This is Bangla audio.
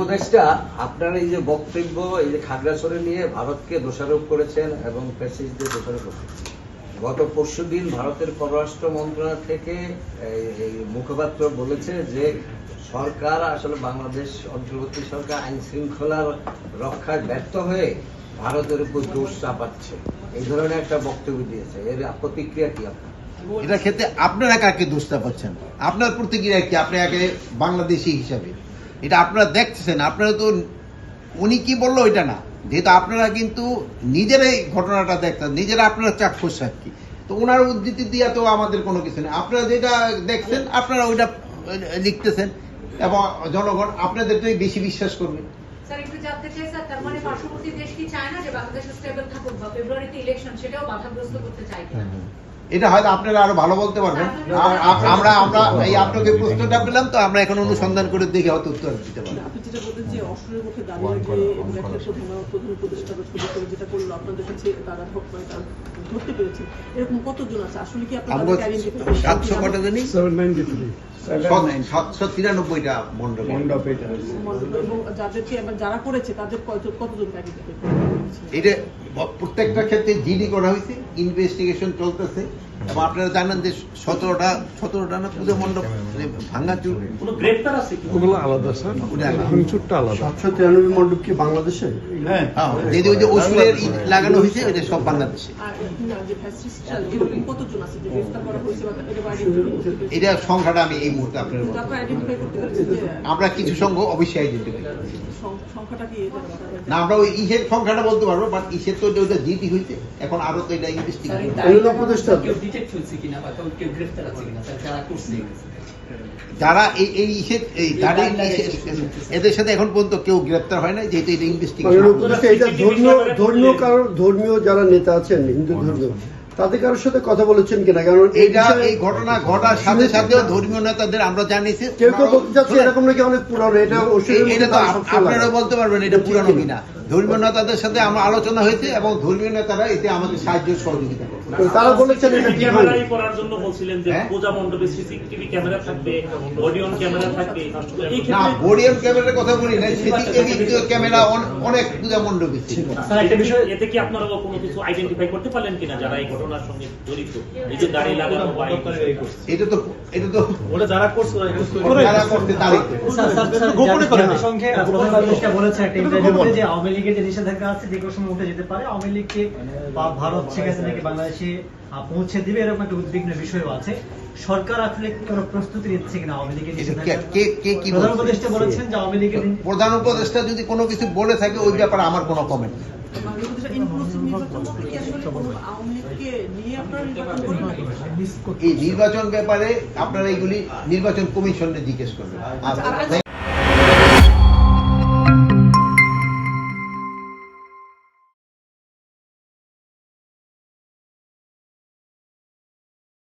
উপদেষ্টা, আপনার এই যে বক্তব্য, এই যে খাগড়াছড়ি নিয়ে ভারতকে দোষারোপ করেছেন এবং প্যাসেজদের দোষারোপ করেছেন। গত পরশুদিন ভারতের পররাষ্ট্র মন্ত্রণালয় থেকে এই- মুখপাত্র বলেছে যে সরকার, আসলে বাংলাদেশ অন্তর্বর্তী সরকার আইন শৃঙ্খলার রক্ষায় ব্যর্থ হয়ে ভারতের উপর দোষ চাপাচ্ছে। এই ধরনের একটা বক্তব্য দিয়েছে। এর প্রতিক্রিয়া কি আপনার? এটা ক্ষেত্রে আপনারা কাকে দোষটা পাচ্ছেন আপনার প্রতিক্রিয়া কি? আপনি আগে বাংলাদেশি হিসাবে। এটা আপনারা দেখতেছেন আপনারা তো উনি কি বলল ওইটা না। যেহেতু আপনারা কিন্তু নিজেরাই ঘটনাটা দেখতেন নিজেরা আপনারা চাক্ষুষ সাক্ষী তো ওনার উদ্ধৃতি দিয়া তো আমাদের কোনো কিছু নেই। আপনারা যেটা দেখছেন আপনারা ওইটা লিখতেছেন এবং জনগণ আপনাদেরটাই বেশি বিশ্বাস করবে। স্যার একটু জানতে চাই স্যার তার মানে পার্শ্ববর্তী দেশ কি চায় না যে বাংলাদেশ স্টেবল থাকুক বা ফেব্রুয়ারিতে ইলেকশন সেটাও বাধাগ্রস্ত করতে চায় কিনা? এটা হয়তো আপনারা আরও ভালো বলতে পারবেন। আমরা আমরা এই আপনাকে প্রশ্নটা পেলাম তো আমরা এখন অনুসন্ধান করে দেখে হয়তো উত্তর দিতে পারি আপনি যেটা বললেন যে অসুরের মুখে যেটা করল আপনাদের কাছে তারা মানে ধরতে এরকম কতজন আছে? আসলে কি আপনারা যারা করেছে তাদের এটা প্রত্যেকটা ক্ষেত্রে জিডি করা হয়েছে ইনভেস্টিগেশন চলতেছে। এবং আপনারা জানেন যে সতেরোটা সতেরোটা না পুজো মণ্ডপ ভাঙ্গাচুর কোনো গ্রেপ্তার আছে ওগুলো আলাদা স্যার। ভাঙচুরটা আলাদা। সাতশো তিরানব্বই মণ্ডপ কি বাংলাদেশে? হ্যাঁ। হ্যাঁ যদি ওই যে ওষুধের লাগানো হয়েছে ওটা সব বাংলাদেশে। আর না, যে ফ্যাসিস্টাল এরকম কতজন আছে যে গ্রেফতার করা হয়েছে বা এটা সংখ্যাটা আমি এই মুহূর্তে আপনার আমরা কিছু সংঘ অবশ্যই আইডেন্টিফাই সং- সংখ্যাটা কি এটা? না আমরা ওই ইসের সংখ্যাটা বলতে পারব বাট ইসের তো ওটা জিডি হয়েছে এখন আরও তো এটা ইনভেস্টিগেশন ডিটেক্ট হয়েছে কিনা বা কেউ- কেউ গ্রেফতার আছে কিনা যারা করছে। যারা এই এই এই দাড়ি এদের সাথে এখন পর্যন্ত কেউ গ্রেপ্তার হয় না যেহেতু এটা ইনভেস্টিগেশন ধর্মীয় ধর্মীয় ধর্মীয় যারা নেতা আছেন হিন্দু ধর্মীয় তাদের কারোর সাথে কথা বলেছেন কিনা? কারণ এই এটা এই ঘটনা ঘটার সাথে সাথেও ধর্মীয় নেতাদের আমরা জানিয়েছি। কেউ কেউ বলতে চাচ্ছে এরকম নাকি অনেক পুরানো এটা তো আপনারা বলতে পারবেন এটা পুরানো কিনা? ধর্মীয় নেতাদের সাথে আমার আলোচনা হয়েছে এবং ধর্মীয় নেতারা এতে আমাদের সাহায্য সহযোগিতা তারা বলেছেন এটা ঠিক করার জন্য বলছিলেন যে হ্যাঁ? পূজা মণ্ডপে সিসিটিভি ক্যামেরা থাকবে ক্যামেরা থাকবে। এই না ক্যামেরার কথা বলি না সিসিটিভি ক্যামেরা অনেক পূজা মণ্ডপে ছিল। স্যার, একটা বিষয় এতে কি আপনারা কোনো কিছু আইডেন্টিফাই করতে পারলেন কিনা যারা এই ঘটনার সঙ্গে জড়িত? এই যে দাড়ি লাগানো বা এটা তো এটা তো ওটা যারা করছে যারা করতে দাঁড়িয়ে গোপনে করে সঙ্গে বলেছে একটা ইন্টারভিউতে যে আওয়ামী লীগের যে নিষেধাজ্ঞা আছে যে কোনো সময় উঠে যেতে পারে। আওয়ামী লীগকে বা ভারত শেখ হাসিনাকে বাংলাদেশে পৌঁছে দিবে এরকম একটা উদ্বিগ্ন বিষয়ও আছে। সরকার আসলে কোনো প্রস্তুতি নিচ্ছে কিনা আওয়ামী লীগের প্রধান উপদেষ্টা বলেছেন যে আওয়ামী লীগের প্রধান উপদেষ্টা যদি কোনো কিছু বলে থাকে ওই ব্যাপারে আমার কোনো কমেন্ট এই নির্বাচন ব্যাপারে আপনারা এইগুলি নির্বাচন কমিশনে জিজ্ঞেস করবেন। আচ্ছা।